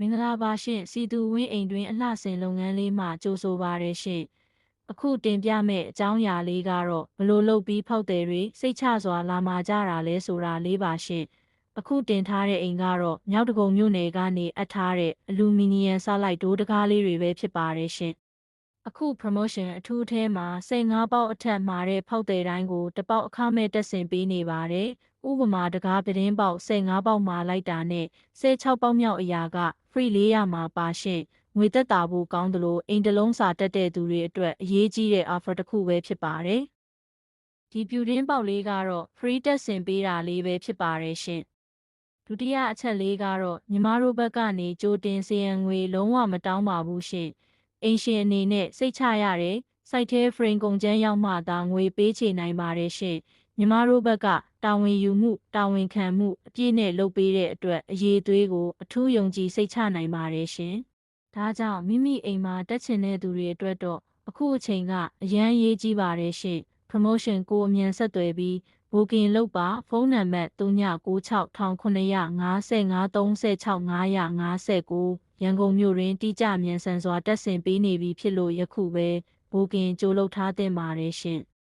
မင်္ဂလာပါရှင်စီသူဝင်းအိမ်တွင် အလှဆင်လုပ်ငန်းလေးမှကြိုဆိုပါရရှင်အခုတင်ပြမယ့်အကြောင်းအရာလေးကတော့ဘလို့လုပ်ပြီးဖောက်တယ်တွေစိတ်ချစွာလာမာကြတာလဲဆိုတာလေးပါရှင်အခုတင်ထားတဲ့အိမ်ကတော့မြောက်တကုံမြို့နယ်ကနေအပ်ထားတဲ့အလူမီနီယံဆလိုက်ဒိုးတကားလေးတွေပဲဖြစ်ပါတယ်ရှင်အခု promotion အထူးအထဲမှာစိတ်ငါးပေါက်အထက်မှာတဲ့ဖောက်တယ်တိုင်းကိုတစ်ပေါက်အခမဲ့တက်ဆင်ပေးနေပါတယ်ဥပမာတကားပတင်းပေါက်စိတ်ငါးပေါက်မှာလိုက်တာနဲ့16ပေါက်မြောက်အရာက free 400မှာပါရှင်ငွေသက်တာဖို့ကောင်းသလိုအိမ်တလုံးစာတက်တဲ့သူတွေအတွက်အရေးကြီးတဲ့ offer တစ်ခုပဲဖြစ်ပါတယ်ဒီပြူရင်းပေါက်လေးကတော့ free တက်ဆင်ပေးတာလေးပဲဖြစ်ပါတယ်ရှင်ဒုတိယအချက်လေးကတော့ညီမတို့ဘက်ကနေကြိုတင်စီရင်ငွေလုံးဝမတောင်းပါဘူးရှင်အိမ်ရှင်အနေနဲ့စိတ်ချရတယ်စိုက်ထဲ frame ကုန်ကျန်းရောက်မှသာငွေပေးချေနိုင်ပါတယ်ရှင် ညီမတို့ဘက်ကတာဝန်ယူမှုတာဝန်ခံမှုအပြည့်နဲ့လုပ်ပေးတဲ့အတွက်အရေးသွေးကိုအထူးယုံကြည်စိတ်ချနိုင်ပါတယ်ရှင်။ဒါကြောင့်မိမိအိမ်မှာတက်ချင်တဲ့သူတွေအတွက်တော့အခုအချိန်ကအရန်ရေးကြီးပါတယ်ရှင်။ promotion ကိုအမြန်ဆက်သွယ်ပြီး booking လုပ်ပါဖုန်းနံပါတ်396953365959ရန်ကုန်မြို့တွင်တိကျမြန်ဆန်စွာတက်ဆင်ပေးနေပြီဖြစ်လို့ယခုပဲ booking ကြိုလုပ်ထားသင့်ပါတယ်ရှင်။